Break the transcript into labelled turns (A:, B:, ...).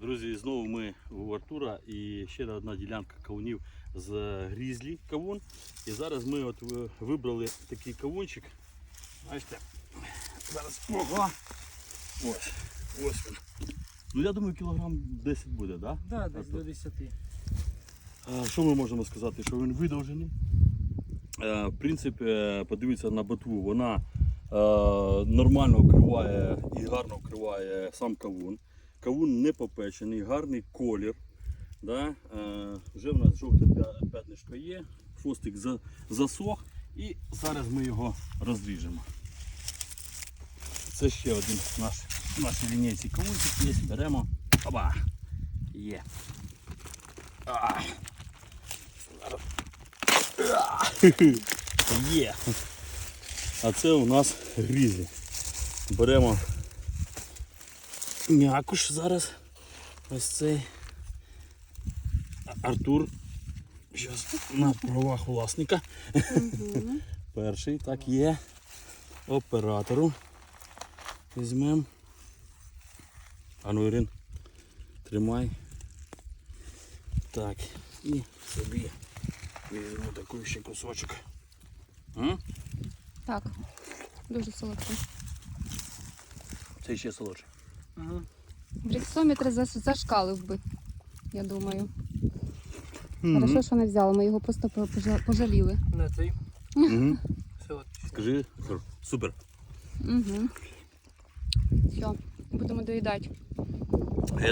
A: Друзі, знову ми у Артура і ще одна ділянка кавунів з грізлі кавун. І зараз ми от вибрали такий кавунчик. Бачите, зараз ого. Ось, ось він. Ну я думаю, кілограм 10 буде, так? Да?
B: Да, десь до 10.
A: А, Що ми можемо сказати? Що він видовжений. Е, В принципі, е, подивіться на ботву, вона е, нормально вкриває і гарно вкриває сам кавун. Кавун не попечений, гарний колір. Да? Е, Вже в нас жовте п'я- п'ятнишко є, хвостик засох і зараз ми його розріжемо. Це ще один наш, в нашій лінійці кавунчик є. Беремо. Оба! Є. Є. А це у нас грізі. Беремо м'якуш зараз. Ось цей Артур. Зараз на правах власника. Перший, так є. Оператору. Візьмемо. Ану, Ірин, тримай. Так, і собі візьму такий ще кусочок. М?
C: Так, дуже солодко.
A: Це ще солодше.
B: Ага.
C: Бріксометр зашкалив би, я думаю.
A: Мгм.
C: Хорошо, що не взяли, ми його просто пожа- пожаліли.
B: На цей
A: Мгм.
B: солодкий.
A: Скажи, супер.
C: Угу. Все, будемо доїдати.